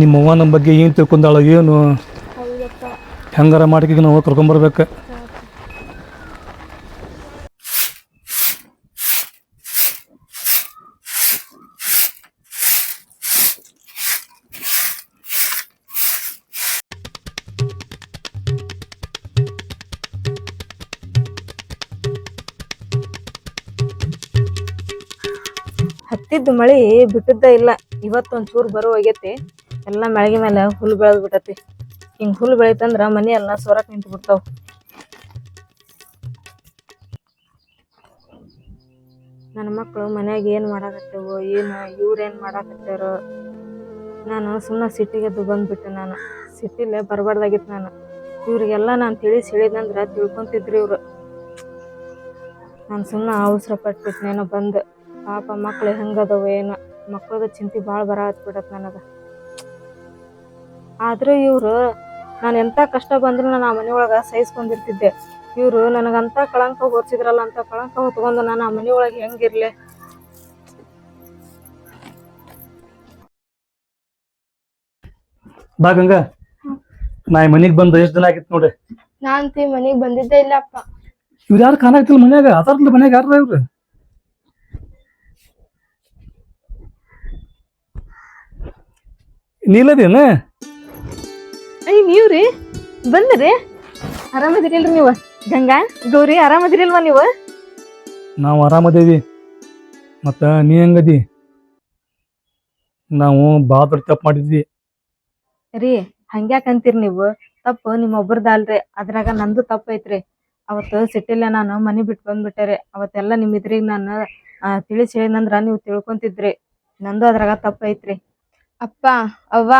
ನಿಮ್ಮ ಅವ್ವ ನಮ್ಮ ಬಗ್ಗೆ ಏನು ತಿಳ್ಕೊಂಡಾಳ ಏನು? ಹೆಂಗಾರ ಮಾಡಿಕೆ ನಾವು ಕರ್ಕೊಂಬರ್ಬೇಕು ಹತ್ತಿದ್ದು ಮಳಿ ಬಿಟ್ಟದ್ದ ಇಲ್ಲ. ಇವತ್ತೊಂದ್ ಚೂರು ಬರೋ ಹೋಗೈತಿ. ಎಲ್ಲ ಮಳಿಗೆ ಮೇಲೆ ಹುಲ್ಲು ಬೆಳೆದ್ ಬಿಟ್ಟತಿ. ಹಿಂಗ್ ಹುಲ್ಲು ಬೆಳೀತಂದ್ರ ಮನಿ ಎಲ್ಲ ಸೊರಕ್ ನಿಂತು ಬಿಡ್ತಾವ. ನನ್ನ ಮಕ್ಕಳು ಮನ್ಯಾಗ ಏನ್ ಮಾಡಾಕತ್ತೇವೋ, ಏನ ಇವ್ರೇನ್ ಮಾಡಾಕತ್ತಾರೋ. ನಾನು ಸುಮ್ಮನೆ ಸಿಟ್ಟಿಗೆದ್ದು ಬಂದ್ಬಿಟ್ಟೆ ನಾನು. ಸಿಟ್ಟಿಲೆ ಬರಬಾರ್ದಾಗಿತ್ತು ನಾನು. ಇವರಿಗೆಲ್ಲ ನಾನು ತಿಳಿಸಿ ಹೇಳಿದಂದ್ರ ತಿಳ್ಕೊತಿದ್ರು ಇವರು. ನಾನು ಸುಮ್ಮನೆ ಅವಸರ ಪಟ್ಬಿಟ್ನೇನೋ ಬಂದು. ಪಾಪ ಮಕ್ಳು ಹೆಂಗದವ ಏನು ಮಕ್ಳದ ಚಿಂತೆ ಭಾಳ ಬರ ಹತ್ಬಿಡತ್ ನನಗ. ಆದ್ರೂ ಇವ್ರು ನಾನು ಎಂತ ಕಷ್ಟ ಬಂದ್ರು ನಾನು ಆ ಮನೆಯೊಳಗ ಸಹಿಸ್ಕೊಂಡಿರ್ತಿದ್ದೆ. ಇವ್ರು ನನಗಂತ ಕಳಂಕ ಹೊರಿಸಿದ್ರಲ್ಲ ಅಂತ ಕಳಂಕ ಹೊತ್ಕೊಂಡು ನಾನು ಆ ಮನೆಯೊಳಗೆ ಹೆಂಗಿರ್ಲಿ? ಬಾ ಗಂಗಾ. ನಾ ಮನೆಗೆ ಬಂದು ಎಷ್ಟು ದಿನ ಆಗಿತ್ತು ನೋಡಿ. ಅಂತಿ ಮನೆಗೆ ಬಂದಿದ್ದೇ ಇಲ್ಲಪ್ಪ. ಇವ್ರು ಯಾರು ಕಾಣಾಗ್ತಿಲ್ಲ ಮನ್ಯಾಗ? ಅದಾರ್ಲ ಮನ್ಯಾಗ ಯಾರ ಇವ್ರು? ನೀಲದೇನ? ಅಯ್ಯ ನೀವ್ರಿ? ಬಂದ್ರಿ? ಆರಾಮದಿರಿಲ್ರಿ ನೀವು? ಗಂಗಾ ಗೌರಿ ಆರಾಮದಿರಿಲ್ವಾ ನೀವು? ನಾವು ಆರಾಮದೇವಿ. ಮತ್ತ ನೀ ಹೆಂಗದಿ? ನಾವು ಭಾಳ ದೊಡ್ಡ ತಪ್ಪು ಮಾಡಿದ್ವಿ. ರೀ ಹಂಗ್ಯಾಕ್ ಅಂತೀರಿ ನೀವು? ತಪ್ಪು ನಿಮ್ಮ ಒಬ್ಬರದಲ್ರಿ ಅದ್ರಾಗ ನಂದು ತಪ್ಪು ಐತ್ರಿ. ಅವತ್ತು ಸಿಟ್ಟಿಲ್ಲ ನಾನು ಮನೆ ಬಿಟ್ಟು ಬಂದ್ಬಿಟ್ಟೆ ರೀ ಅವತ್ತೆಲ್ಲ ನಿಮ್ಮ ಇದ್ರಿಗೆ ನಾನು ತಿಳಿಸಿ ಹೇಳಿನಂದ್ರ ನೀವು ತಿಳ್ಕೊಂತಿದ್ರಿ. ನಂದು ಅದ್ರಾಗ ತಪ್ಪು ಐತ್ರಿ. ಅಪ್ಪ ಅವ್ವ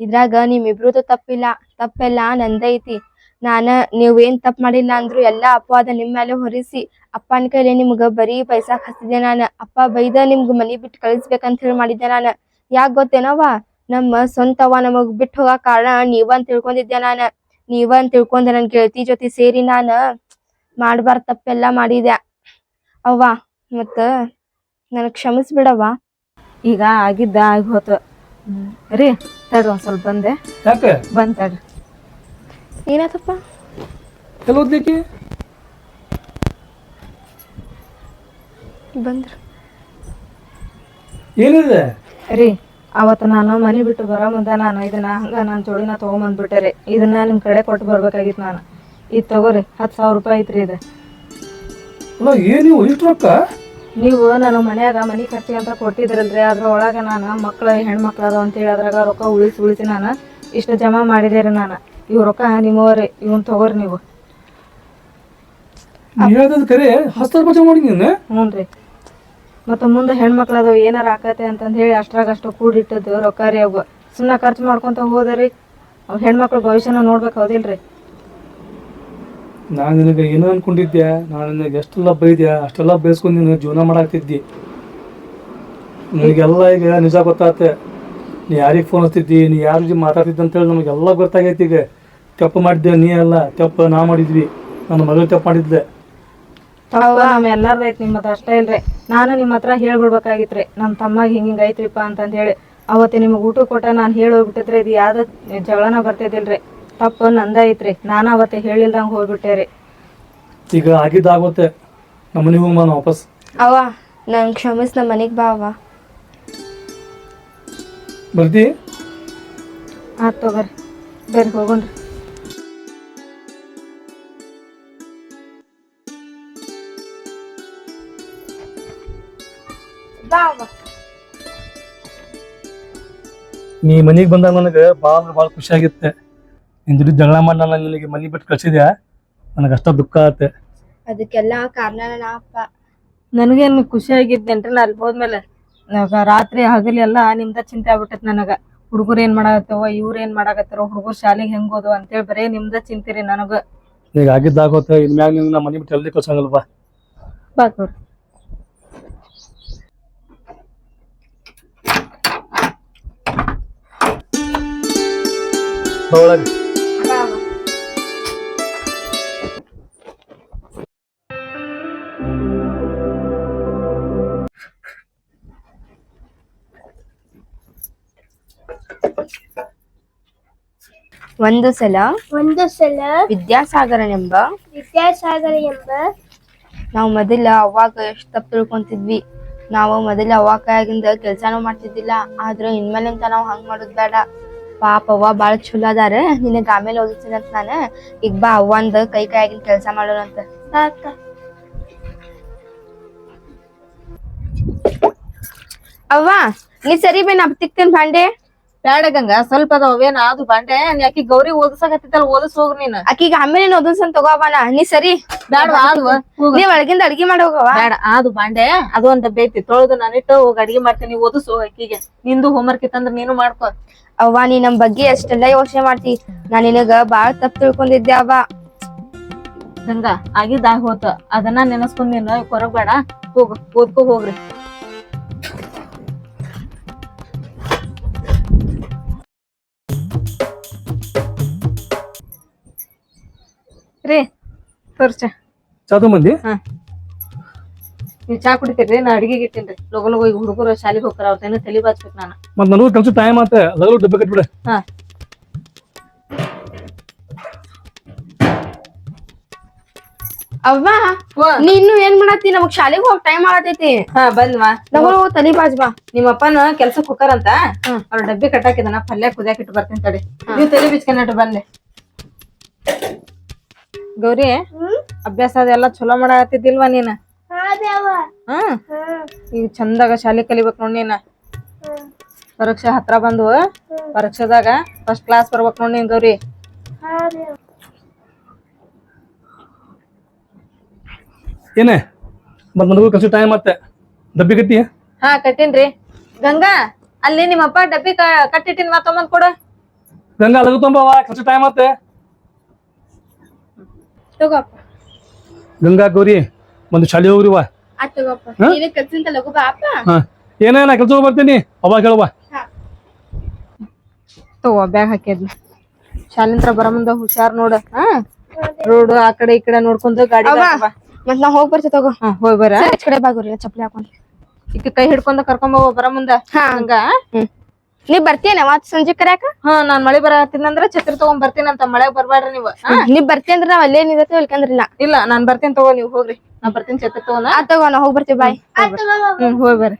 ಇದ್ರಾಗ ನಿಮ್ಮಿಬ್ರದ್ದು ತಪ್ಪಿಲ್ಲ, ತಪ್ಪೆಲ್ಲ ನಂದೈತಿ. ನಾನ ನೀವೇನ್ ತಪ್ಪು ಮಾಡಿಲ್ಲ ಅಂದ್ರು ಎಲ್ಲಾ ಅಪವಾದ ನಿಮ್ ಮೇಲೆ ಹೊರಿಸಿ, ಅಪ್ಪನ ಕೈಲಿ ನಿಮ್ಗ ಬರೀ ಪೈಸಾ ಹಚ್ತಿದ್ದೆ ನಾನು. ಅಪ್ಪ ಬೈದ ನಿಮ್ಗ ಮನಿ ಬಿಟ್ಟು ಕಳಿಸ್ಬೇಕಂತ ಹೇಳಿ ಮಾಡಿದ್ದೆ ನಾನು. ಯಾಕ್ ಗೊತ್ತೇನವ್ವ? ನಮ್ಮ ಸ್ವಂತವ ನಮಗ್ ಬಿಟ್ಟು ಹೋಗೋ ಕಾರಣ ನೀವ ಅಂತ ತಿಳ್ಕೊಂಡಿದ್ದೆ ನಾನು. ನೀವ ಅಂತ ತಿಳ್ಕೊಂಡೆ ನನ್ ಗೆಳತಿ ಜೊತೆ ಸೇರಿ ನಾನು ಮಾಡ್ಬಾರ್ದ ತಪ್ಪೆಲ್ಲ ಮಾಡಿದೆ ಅವ್ವ, ಮತ್ತ ನನಗ್ ಕ್ಷಮಿಸ್ಬಿಡವ್ವ. ಈಗ ಆಗಿದ್ದ ಆಗಿ ಹೋತು. ಹ್ಮ್. ರೀ ತಡ್ರಿ ಒಂದ್ ಸ್ವಲ್ಪ ಬಂದೆ. ಯಾಕೆ? ಬಂದ್ ತಡ್ರಿ. ಏನಾತಪ್ಪ? ಎಲ್ಲ ಓದ್ಲಿಕ್ಕೆ ಬಂದ್ರ. ಏನಿದೆ? ರೀ ಅವತ್ತು ನಾನು ಮನೆ ಬಿಟ್ಟು ಬರೋ ಮುಂದೆ ನಾನು ಇದನ್ನ ಹಂಗ ನನ್ನ ಜೋಡಿನ ತೊಗೊಂಬಂದ್ಬಿಟ್ಟೆ ರೀ. ಇದನ್ನ ನಿಮ್ಮ ಕಡೆ ಕೊಟ್ಟು ಬರ್ಬೇಕಾಗಿತ್ತು ನಾನು. ಇದು ತಗೋರಿ ಹತ್ತು ಸಾವಿರ ರೂಪಾಯಿ ಐತ್ರಿ ಇದು. ಅಲ್ಲ ಏನು ಇಷ್ಟು ರೊಕ್ಕ? ನೀವು ನಾನು ಮನ್ಯಾಗ ಮನಿ ಖರ್ಚಿ ಅಂತ ಕೊಟ್ಟಿದ್ರಲ್ರಿ ಅದ್ರ ಒಳಗೆ ನಾನು ಮಕ್ಳು ಹೆಣ್ಮಕ್ಳು ಅಂತ ಅಂತೇಳಿ ಅದ್ರಾಗ ರೊಕ್ಕ ಉಳಿಸಿ ಉಳಿಸಿ ನಾನು ಇಷ್ಟು ಜಮಾ ಮಾಡಿದೆ ರೀ ನಾನು. ಇವ್ ರೊಕ್ಕ ನಿಮ್ಮವ್ರಿ ಇವನ್ ತಗೋರಿ ನೀವು. ಮತ್ತ ಹೇಳ್ದದ್ ಕರೆ ಹಸ್ತಾರ ಬಚಾವ್ ಮಾಡಿ ನೀನು? ಹ್ಞೂ ರೀ. ಮತ್ತು ಮುಂದೆ ಹೆಣ್ಮಕ್ಳು ಅದಾವ ಏನಾರ ಆಕತೆ ಅಂತಂದ ಹೇಳಿ ಅಷ್ಟ್ರಾಗ ಅಷ್ಟು ಕೂಡಿಟ್ಟದ್ದು ರೊಕ್ಕ ರೀ ಅವು. ಸುಮ್ಮನೆ ಖರ್ಚು ಮಾಡ್ಕೊಂತ ಹೋದ್ರಿ ಅವ್ ಹೆಣ್ಮಕ್ಳು ಭವಿಷ್ಯನ ನೋಡ್ಬೇಕು ಹೌದಿಲ್ರಿ. ನಾನು ನಿನಗೆ ಏನೋ ಅನ್ಕೊಂಡಿದ್ದೆ ನಾನು ನಿನಗೆ ಎಷ್ಟೆಲ್ಲ ಬೈದ್ಯಾ ಅಷ್ಟೆಲ್ಲ ಬೈಸ್ಕೊಂಡು ನೀನು ಜೀವನ ಮಾಡಾಕ್ತಿದ್ದಿ. ನಿನಗೆಲ್ಲ ಈಗ ನಿಜ ಗೊತ್ತಾಗತ್ತೆ ನೀ ಯಾರಿಗೆ ಫೋನ್ ಹಚ್ತಿದ್ದಿ? ನೀ ಯಾರ ಜೊತೆ ಮಾತಾಡ್ತಿದ್ದಿ ಅಂತೇಳಿ ನಮಗೆಲ್ಲ ಗೊತ್ತಾಗೈತಿ ಈಗ. ತಪ್ಪು ಮಾಡಿದ್ದೆ ನೀ ಅಲ್ಲ ತಪ್ಪು ನಾ ಮಾಡಿದ್ವಿ. ನನ್ನ ಮಗಳು ತಪ್ಪು ಮಾಡಿದ್ದೆ ನಿಮ್ಮ ಎಲ್ಲಾರ್ದು ಐತಿ ನಿಮ್ಮದು ಅಷ್ಟೇ ಇಲ್ರಿ. ನಾನು ನಿಮ್ಮ ಹತ್ರ ಹೇಳ್ಬಿಡ್ಬೇಕಾಗಿತ್ರಿ. ನಮ್ಮ ತಮ್ಮಗೆ ಹಿಂಗೆ ಹಿಂಗೆ ಐತ್ರಿಪ್ಪ ಅಂತಂದು ಹೇಳಿ. ಅವತ್ತೆ ನಿಮಗೆ ಊಟ ಕೊಟ್ಟ ನಾನು ಹೇಳಿ ಇದು ಯಾವ್ದು ಜಗಳನ ಬರ್ತಿದ್ದಿಲ್ರಿ. ತಪ್ಪು ನಂದ ಐತ್ರಿ. ನಾನು ಅವತ್ತೆ ಹೇಳಿಲ್ದಂಗ್ ಹೋಗ್ಬಿಟ್ಟೆ ರೀ ಈಗ ಆಗಿದ್ದಾಗುತ್ತೆ. ನಮ್ಮ ಮನೆಗೆ ಹೋಗಿ ನಾನು ವಾಪಸ್. ಅವ ನಂಗೆ ಕ್ಷಮಿಸ್ ನಮ್ಮ ಮನೆಗೆ ಬಾ ಅವ ಬರ್ತಿ ಆತ್ ತಗೋರಿ. ಬೇರೆ ಹೋಗೋಣ್ರಿ. ಬಾ ನೀ ಮನೆಗೆ ಬಂದಾಗ ನನಗೆ ಭಾಳ ಭಾಳ ಖುಷಿ ನಿನ್ನ ಜೊತೆ ಜಗಳ ಮಾಡಲ್ಲ ನಾನು ನಿನಗೆ ಮನೆ ಬಿಟ್ಟು ಕಳ್ಸಿದ್ಯಾ? ನನಗೆ ಅಷ್ಟ ದುಃಖ ಆಗುತ್ತೆ ಅದಕ್ಕೆಲ್ಲ ಕಾರಣ ನಾ ಅಪ್ಪ ನನಗೇನು ಖುಷಿ ಆಗಿದ್ದೇನ್ರಿ ನಾ ಅಲ್ಲಿ ಹೋದ್ಮೇಲೆ ರಾತ್ರಿ ಹಗಲಿ ಎಲ್ಲ ನಿಮ್ದ ಚಿಂತೆ ಆಗ್ಬಿಟ್ಟೈತೆ ನನಗ. ಹುಡುಗರು ಏನ್ ಮಾಡಾಕತ್ತವ ಇವ್ರು ಏನ್ ಮಾಡಾಕತ್ತಾರ ಹುಡುಗರು ಶಾಲೆಗೆ ಹೆಂಗ್ ಅಂತ ಅಂತೇಳಿ ಬರೇ ನಿಮ್ದ ಚಿಂತೆ ರೀ ನನಗ. ಈಗ ಆಗಿದ್ದಾಗುತ್ತೆ ಇನ್ಮ್ಯಾಗ ನಿಮ್ ನಮ್ಮ ಮನೆ ಬಿಟ್ಟು ಎಲ್ಲಿ ಕಳ್ಸಂಗಲ್ವಾ? ಬಾಕ್ರಿ ಒಳಗೆ. ಒಂದು ಸಲ ಒಂದು ಸಲ ವಿದ್ಯಾಸಾಗರನೆಂಬ ವಿದ್ಯಾಸಾಗರ ಎಂಬ ನಾವು ಮೊದಲ ಅವಾಗ ಎಷ್ಟು ತಪ್ಪು ತಿಳ್ಕೊಂತಿದ್ವಿ. ನಾವು ಮೊದಲ ಅವ್ವ ಆಗಿಂದ ಕೆಲ್ಸಾನು ಮಾಡ್ತಿದ್ದಿಲ್ಲ. ಆದ್ರ ಇನ್ಮೇಲಿಂದ ನಾವು ಹಂಗ್ ಮಾಡೋದ್ ಬೇಡ. ಪಾಪ ಅವ್ವ ಬಾಳ ಚಲೋ ಅದಾರ. ನಿನಗ ಆಮೇಲೆ ಓದಿಸ್ತೀನಿ ಅಂತ ನಾನು. ಈಗ ಬಾ ಅವ್ವಂದ ಕೈ ಕೈಯಾಗಿನ ಕೆಲ್ಸ ಮಾಡೋಣ ಅಂತ. ಅವ್ವ ನೀ ಸರಿ ಬೇ ನಾ ತಿಕ್ತೇನ್ ಭಾಂಡೆ ಬ್ಯಾಡ ಗಂಗ ಸ್ವಲ್ಪ ಅದಾವೇನ ಅದು ಬಂಡೆ? ಯಾಕಿ ಗೌರಿ ಓದಿಸಕತ್ತಿತ್ತಲ್ಲ ಓದಿಸ್ ಹೋಗ್ ನೀನ್. ಆಕಿಗ ಆಮೇಲೆ ಓದಿಸನ್ ತಗೋಬಾನ ನೀ ಸರಿ. ಬ್ಯಾಡ ನೀ ಒಳಗಿಂದ ಅಡ್ಗಿ ಮಾಡಿ ಹೋಗವ ಬೇಡ ಅದು ಬಂಡೆ ಅದು ಒಂದ್ ಡಬ್ಬೆ ಐತಿ ತೊಳೆದು ನಾನಿಟ್ಟು ಹೋಗಿ ಅಡಿಗೆ ಮಾಡ್ತೀನಿ ಹೋಗ ಆಕಿಗೆ. ನಿಂದು ಹೋಮ್ವರ್ಕ್ ಇತ್ತಂದ್ರ ನೀನು ಮಾಡ್ಕೊ. ಅವ್ವ ನೀ ನಮ್ ಬಗ್ಗೆ ಎಷ್ಟೆಲ್ಲ ಯೋಚನೆ ಮಾಡ್ತಿ. ನಾ ನಿನಗ ಬಾಳ ತಪ್ಪು ತಿಳ್ಕೊಂಡಿದ್ದೆ ಅವ್ವ. ಗಂಗಾ ಆಗಿದ್ದಾಗ ಹೋತ. ಅದನ್ನ ನೆನಸ್ಕೊಂಡ್ ನೀನು ಕೊರಗ್ಬೇಡ ಹೋಗ್ ಓದ್ಕೋ ಹೋಗ್ರಿ. ತೋರ್ಚ. ಚಾದು ಮಂದಿ ನೀವು ಚಾ ಕುಡಿತೀರಿ ನಾ ಅಡಿಗೆಗೆ ಇಟ್ಟೇನ್ರಿ. ಲಗು ಲಗು ಈಗ ಹುಡುಗರು ಶಾಲೆಗೆ ಹೋಗ್ತಾರ ಅವ್ರದ್ದೇನು ತಲೆ ಬಾಚ್ಬೇಕು ನಾನು. ಮತ್ ನನಗೂ ಕೆಲಸ ಟೈಮ್ ಆತ ಲಗಲು ಡಬ್ಬೆ ಕಟ್ಬಿಡ. ಹಾ. ಅವ್ವ ನೀನು ನೀ ಇನ್ನು ಏನ್ ಮಾಡತ್ತಿ? ನಮಗ್ ಶಾಲೆಗೆ ಹೋಗ್ ಟೈಮ್ ಆಗತೈತಿ ಹಾ ಬಂದ್ವಾ ನಾವು ತಲಿ ಬಾಜ್ ಬಾ. ನಿಮ್ಮಪ್ಪನ ಕೆಲ್ಸಕ್ ಹೋಗಾರಂತ ಅವ್ರ ಡಬ್ಬಿ ಕಟ್ಟಾಕಿದನ ಪಲ್ಯ ಕುದಿಯಾಕಿಟ್ಟು ಬರ್ತೀನಿ ತಡಿ. ನೀವು ತಲೆ ಬಿಚ್ಕೊಂಡ್ ಬಂದೆ ಗೌರಿ ಅಭ್ಯಾಸ ಅದೆಲ್ಲ ಚಲೋ ಮಾಡಾಕತ್ತಿದ್ದಿಲ್ವಾ ನೀನ? ಹ್ಮ್ ಈಗ ಚಂದಾಗ ಶಾಲಿ ಕಲಿಬೇಕು ನೋಡಿ ನೀನ. ಪರೀಕ್ಷೆ ಹತ್ರ ಬಂದು ಪರೀಕ್ಷೆದಾಗ ಫಸ್ಟ್ ಕ್ಲಾಸ್ ಬರ್ಬೇಕು ನೋಡಿ ನೀನ್ ಗೌರಿ. ಏನೇ? ಮತ್ ಮನಗೂ ಕೆಲ್ಸ ಟೈಮ್ ಮತ್ತೆ. ಡಬ್ಬಿ ಕಟ್ಟಿ? ಹಾ ಕಟ್ಟಿನ್ರಿ. ಗಂಗಾ ಅಲ್ಲಿ ನಿಮ್ಮಪ್ಪ ಡಬ್ಬಿ ಕಟ್ಟಿಟ್ಟಿನ ಮತ್ತೊಮ್ಮೆ ಕೊಡು. ಗಂಗಾ ಲಗು ತುಂಬವ ಕೆಲ್ಸ ಟೈಮ್ ಆತ ತಗೋಪ್ಪ. ಗಂಗಾ ಗೌರಿ ಒಂದು ಶಾಲೆ ಹೋಗ್ರಿವಾ ಆತ್ ತಗೋಪ್ಪ. ಹಾ? ನೀನು ಕೆಲ್ಸಂತ ಲಗು ಬಾ ಅಪ್ಪ. ಹಾ. ಏನೇ ನಾ ಕೆಲ್ಸ ಬರ್ತೀನಿ? ಅವಾಗ ಹೇಳುವ ತಗೋ ಬ್ಯಾಗ್ ಹಾಕಿದ್ನ ಶಾಲಿಂತ್ರ ಬರ ಮುಂದ ಹುಷಾರ್ ನೋಡ ಹಾ? ರೋಡ್ ಆ ಕಡೆ ಈ ಕಡೆ ನೋಡ್ಕೊಂಡು ಗಾಡಿ ಅವ್ವ ಮತ್ ನಾ ಹೋಗ್ ಬರ್ತೀವಿ ತಗೋ. ಹಾ ಹೋಯ್ ಬರ. ಈಚ್ ಕಡೆ ಬಾಗುರಿ ಚಪ್ಪಲಿ ಹಾಕೊಂಡ್. ಈಗ ಕೈ ಹಿಡ್ಕೊಂಡ ಕರ್ಕೊಂಡ್ ಹೋಗೋ ಬರ ಮುಂದ. ಹಾ. ಹಂಗ ಹ್ಮ್. ನೀ ಬರ್ತೀಯನ ಮತ್ ಸಂಜೆ ಕರ್ಯಾಕ? ಹಾ ನಾನ್ ಮಳೆ ಬರತ್ತಿನಂದ್ರ ಛತ್ರಿ ತಗೊಂಡ್ ಅಂತ ಮಳೆ ಬರ್ಬೇಡ್ರಿ ನೀವು? ನೀ ಬರ್ತಿ ಅಂದ್ರ ನಾವ್ ಅಲ್ಲೇ ನಿಂದಿರ್ತೀವಿ ಇಲ್ಕಂದ್ರಿಲ್ಲ ಇಲ್ಲ. ನಾನ್ ಬರ್ತೀನಿ ತಗೋ ನೀವ್ ಹೋಗ್ರಿ. ನಾ ಬರ್ತೀನಿ ಛತ್ರಿ ತಗೋನ ಆ ತಗೋ ನಾ ಹೋಗ್ ಬರ್ತೀವಿ ಬಾಯ್. ಹ್ಮ್ ಹೋಗ್ ಬರ್ರಿ.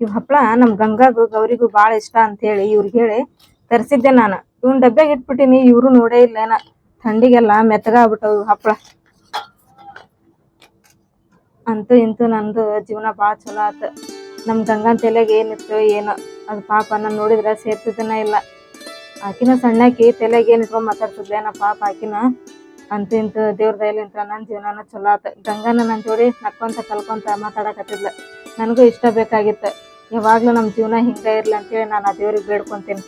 ಇವ್ ಹಪ್ಳ ನಮ್ ಗಂಗಾಗೂ ಗೌರಿಗೂ ಬಾಳ ಇಷ್ಟ ಅಂತ ಹೇಳಿ ಇವ್ರಿಗೆ ಹೇಳಿ ತರಿಸಿದ್ದೆ ನಾನು. ಇವ್ನ ಡಬ್ಬ್ಯಾಗ ಇಟ್ಬಿಟ್ಟಿನಿ ಇವ್ರು ನೋಡೇ ಇಲ್ಲ ಏನ. ಥಂಡಿಗೆಲ್ಲ ಮೆತ್ತಗ ಆಗ್ಬಿಟ್ಟವು ಇವ್ ಹಪ್ಳ. ಅಂತೂ ಇಂತೂ ನಂದು ಜೀವನ ಭಾಳ ಚಲೋ ಆತು. ನಮ್ಮ ಗಂಗನ ತಲೆಗೆ ಏನಿತ್ತು ಏನೋ, ಅದು ಪಾಪ ನಾನು ನೋಡಿದ್ರೆ ಸೇರ್ತಿದ್ದನ ಇಲ್ಲ. ಆಕಿನ ಸಣ್ಣಾಕಿ ತಲೆಗೆ ಏನ್ ಮಾತಾಡ್ತಿದ್ದೆ ನಾ ಪಾಪ ಆಕಿನ. ಅಂತೂ ಇಂತೂ ದೇವ್ರ ದಯಲಿಂತ ನನ್ನ ಜೀವನನ ಚಲೋ ಆತು. ಗಂಗನ ನನ್ನ ಜೋಡಿ ನಕ್ಕೊಂತ ಕಲ್ಕೊಂತ ಮಾತಾಡಕತ್ತಿದ್ಲ. ನನಗೂ ಇಷ್ಟ ಬೇಕಾಗಿತ್ತು. ಯಾವಾಗಲೂ ನಮ್ಮ ಜೀವನ ಹಿಂಗೆ ಇರಲಿ ಅಂತೇಳಿ ನಾನು ಆ ದೇವ್ರಿಗೆ ಬೇಡ್ಕೊಂತೀನಿ.